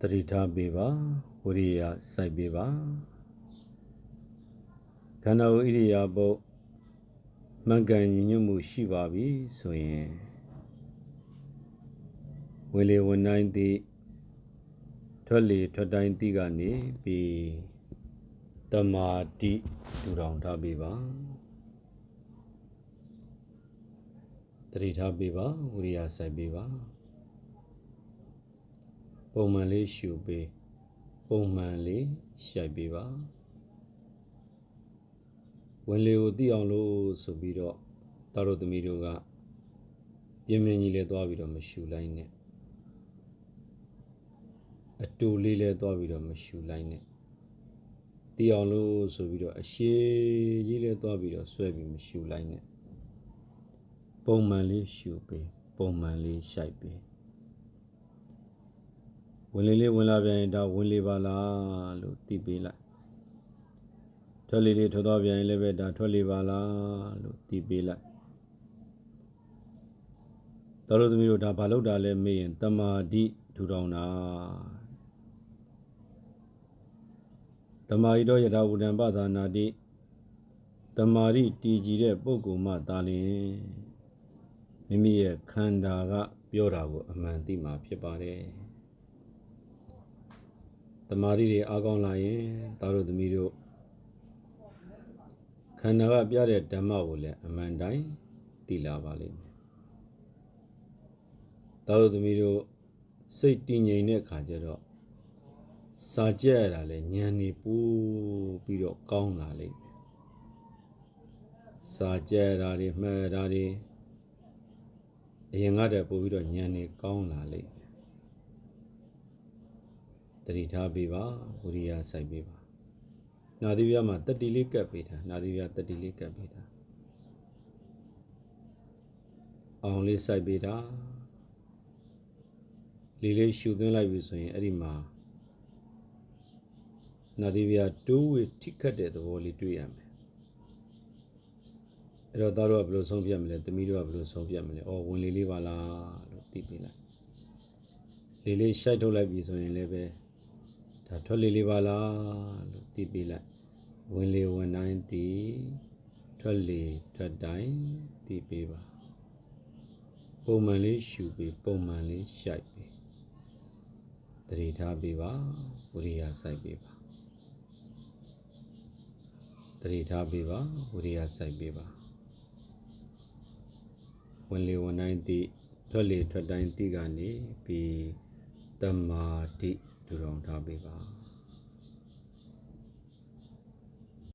တတိထားပေးပါဝိရိယစိုက်ပေးပါခန္ဓာကိုယ်ဣရိယာပုတ်မှန်ကန်ညီညွတ်မှုရှိပါပြီဆိုရင်ဝေလေဝန်တိုင်းသည့်ထွက်လေထွက်တိုင်းသည့်ကနေပြီးတမာတိထူထောင်ထားပေးပါတတိထားပေးပါဝိရိယစိုက်ပေးပါ ပုံမှန်လေးရှုပေးပုံမှန်လေးရှိုက်ပေးပါဝင်လေကိုသိအောင်လို့ဆိုပြီးတော့တာတို့သမီးတို့ကပြင်းပြင်းကြီးလဲသွားပြီးတော့မရှူလိုက်နဲ့အတူလေးလဲသွားပြီးတော့မရှူလိုက်နဲ့သိအောင်လို့ဆိုပြီးတော့အရှိကြီးလဲသွားပြီးတော့ဆွဲပြီးမရှူလိုက်နဲ့ပုံမှန်လေးရှုပေးပုံမှန်လေးရှိုက်ပေး ဝင်လေလေးဝင်လာပြန်ရင်ဒါဝင်လေပါလားလို့သိပေးလိုက်ထွက်လေလေးထွက်သွားပြန်ရင်လည်းပဲဒါထွက်လေပါလားလို့သိပေးလိုက်တော်တော်သမီးတို့ဒါဘာလို့တာလဲမေးရင်တမာတိထူထောင်တာတမာရီတော့ယထာဝုဒံပသာနာတိတမာရီတည်ကြည်တဲ့ပုဂ္ဂိုလ်မှသာလျှင်မိမိရဲ့ခန္ဓာကပြောတာကိုအမှန်သိမှာဖြစ်ပါတယ် တမာရီတွေအားကောင်းလာရင်သားတို့သမီးတို့ခန္ဓာကပြတဲ့ဓမ္မကိုလည်းအမှန်တိုင်းသိလာပါလိမ့်မယ်သားတို့သမီးတို့စိတ်တည်ငြိမ်တဲ့အခါကျတော့စာကြက်ရတာလည်းဉာဏ်နေပူပြီးတော့ကောင်းလာလိမ့်မယ်စာကြက်ရတာတွေမှတ်ရတာတွေအရင်ကတည်းကပို့ပြီးတော့ဉာဏ်နေကောင်းလာလိမ့်မယ် တတိထားပေးပါဝိရိယစိုက်ပေးပါနာသီပြမှာတတိလေးကပ်ပေးတာနာသီပြတတိလေးကပ်ပေးတာအောင်လေးစိုက်ပေးတာလေးလေးရှူသွင်းလိုက်ပြီဆိုရင်အဲ့ဒီမှာနာသီပြတိုးဝေထိခတ်တဲ့သဘောလေးတွေ့ရမယ်အဲ့တော့သားတို့ကဘယ်လိုဆုံးဖြတ်မလဲသမီးတို့ကဘယ်လိုဆုံးဖြတ်မလဲအော်ဝင်လေးလေးပါလားလို့သိပေးလိုက်လေးလေးရှိုက်ထုတ်လိုက်ပြီဆိုရင်လည်းပဲ ဒါထွက်လေလေးပါလားလို့သိပေးလိုက်ဝင်လေဝင်တိုင်းသိထွက်လေထွက်တိုင်းသိပေးပါပုံမှန်လေးရှူပေးပုံမှန်လေးရှိုက်ပေးတတိထားပေးပါဝိရိယစိုက်ပေးပါတတိထားပေးပါဝိရိယစိုက်ပေးပါဝင်လေဝင်တိုင်းသိထွက်လေထွက်တိုင်းသိကနေပြီးတမာတိ ဒူတော်ထားပေးပါ